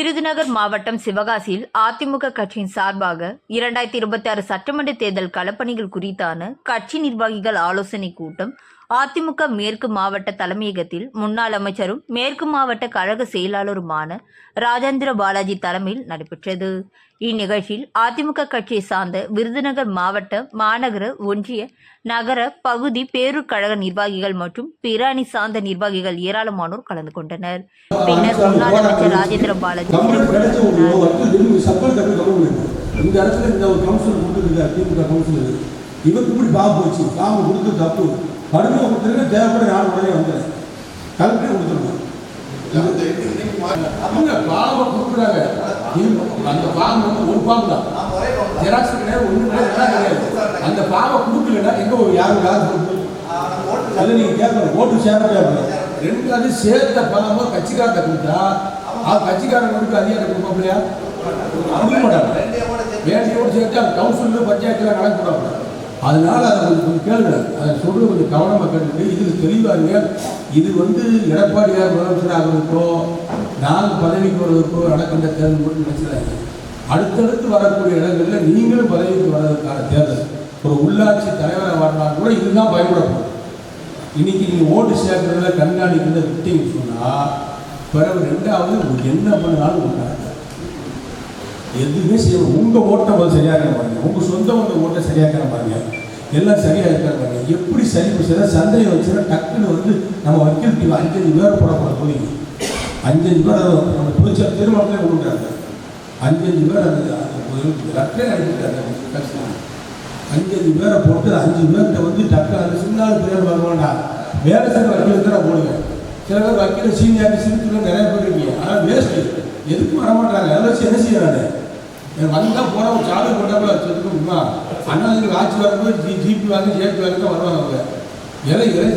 விருதுநகர் மாவட்டம் சிவகாசியில் அதிமுக கட்சியின் சார்பாக இரண்டாயிரத்தி இருபத்தி ஆறு சட்டமன்ற தேர்தல் களப்பணிகள் குறித்தான கட்சி நிர்வாகிகள் ஆலோசனைக் கூட்டம் அதிமுக மேற்கு மாவட்ட தலைமையகத்தில் முன்னாள் அமைச்சரும் மேற்கு மாவட்ட கழக செயலாளருமான ராஜேந்திர பாலாஜி தலைமையில் நடைபெற்றது. இந்நிகழ்ச்சியில் அதிமுக கட்சியை சார்ந்த விருதுநகர் மாவட்ட மாநகர ஒன்றிய நகர பகுதி பேரூர் கழக நிர்வாகிகள் மற்றும் பிற அணி சார்ந்த நிர்வாகிகள் ஏராளமானோர் கலந்து கொண்டனர். பின்னர் முன்னாள் அமைச்சர் ராஜேந்திர பாலாஜி சிறப்பு இந்த இடத்துல இந்த ஒரு கவுன்சிலர் கொடுத்துருக்காரு திமுக கவுன்சிலர் இவருக்கு இப்படி பாம்பு போச்சு பாம்பு கொடுத்து தப்பு. கடுமையாக கொடுத்துருங்க தேவைப்பட நான் உடனே வந்துடுறேன் கலெக்டர் கொடுத்துருக்கோம் அவங்க பாம்பை கொடுக்குறாங்க. அந்த பாம்பு வந்து ஒரு பாம்பு தான். ஜெராக்ஸ் கிடையாது. ஒன்று அந்த பாம்பை கொடுக்கலன்னா எங்க ஒரு யாரும் கொடுத்து அதை கேட்கணும். ஓட்டு சேர்க்க ரெண்டாவது சேர்த்த பணமா கட்சிக்காரத்தை கொடுத்தா அது கட்சிக்காரன் கொடுக்க அதிகாரம் கொடுப்போம் இல்லையா கொடுக்க மாட்டாங்க. வேண்டியோடு சேர்த்து அது கவுன்சிலர் பஞ்சாயத்தில் அதனால் அதை கொஞ்சம் கொஞ்சம் கேளுங்க. அதை சொல்ல கொஞ்சம் கவனமாக கேட்டுட்டு இது தெளிவாருங்க இது வந்து எடப்பாடியார் முதலமைச்சராகிறதுக்கோ நாங்கள் பதவிக்கு வருவதற்கோ நடக்கின்ற தேர்தல் மட்டும் நினைச்சிடாங்க அடுத்தடுத்து வரக்கூடிய இடங்களில் நீங்களும் பதவிக்கு வர்றதுக்கான தேர்தல். ஒரு உள்ளாட்சி தலைவராக வரலாம் கூட இதுதான் பயப்படப்படும் இன்னைக்கு நீங்கள் ஓட்டு சேர்க்கறதுல கண்காணிக்கிறத விட்டீங்கன்னு சொன்னால் பிறகு ரெண்டாவது உங்களுக்கு என்ன பண்ணாலும் உங்களுக்கு நடக்காது. எதுவுமே செய்ய உங்கள் ஓட்டம் முதல்ல சரியாக இருக்க பாருங்க. உங்கள் சொந்த வந்த ஓட்டை சரியாக இருக்கிற பாருங்க. எல்லாம் சரியாக இருக்கிற பாருங்க. எப்படி சரி பிடிச்சதா சந்தேகம் வச்சுன்னா டக்குன்னு வந்து நம்ம வக்கீல் டீம் அஞ்சஞ்சு பேர் போடக்கூடாது போய். அஞ்சஞ்சு பேர் அதை நம்ம புதுச்சா திருமணத்திலே கொடுக்குறாங்க அஞ்சஞ்சு பேர் அந்த லட்டே அனுப்பிட்டாங்க கஷ்டம் அஞ்சஞ்சு பேரை போட்டு அஞ்சு பேர்கிட்ட வந்து டக்கு அந்த சின்ன பேர் வருவாண்டா வேலை செய்கிற வக்கீல் தான் போடுங்க. சில பேர் வக்கீல் சீனியாரிட்டி சிறுத்துல நிறைய பேர் இருக்கீங்க. ஆனால் வேஸ்ட்டு எதுக்கு வரமாட்டாங்க அதை வச்சு என்ன செய்யறாங்க? வந்தால் போகிற ஒரு சாலை கொண்டாப்புல சொல்லிட்டு அண்ணா ஆட்சி வரும்போது ஜி ஜிபி வாங்க ஜேபி வாங்க வருவாங்க அவங்க. எதை இறை